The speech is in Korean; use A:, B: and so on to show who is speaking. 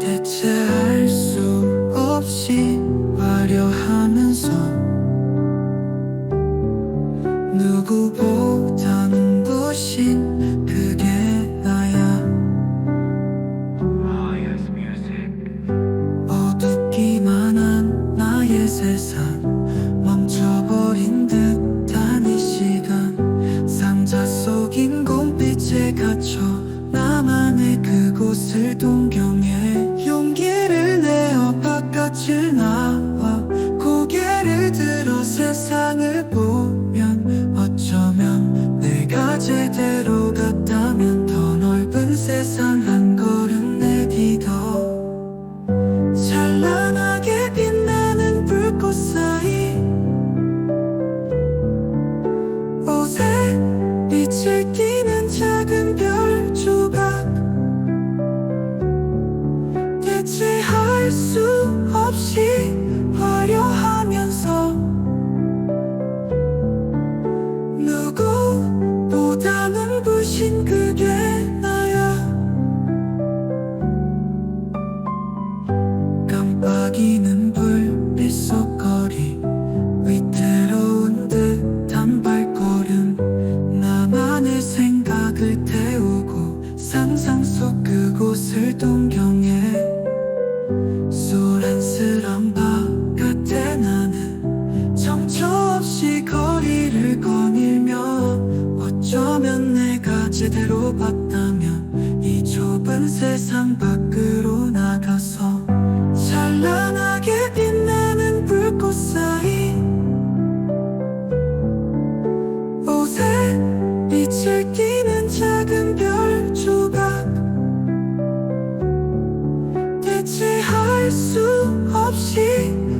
A: 대체 알 수 없이 화려하면서 누구보다 눈부신 수 없이 화려하면서 누구보다 눈부신 그게 나야. 깜빡이는 불빛 속 거리 위태로운 듯한 발걸음 나만의 생각을 태우고 상상 속 그곳을 동경해 소란스런 바깥에 나는 정처 없이 거리를 거닐며 어쩌면 내가 제대로 봤다면 이 좁은 세상 밖으로 나가서 찬란하게 빛나는 불꽃 사이. 옷에 빛을 띠 수 없이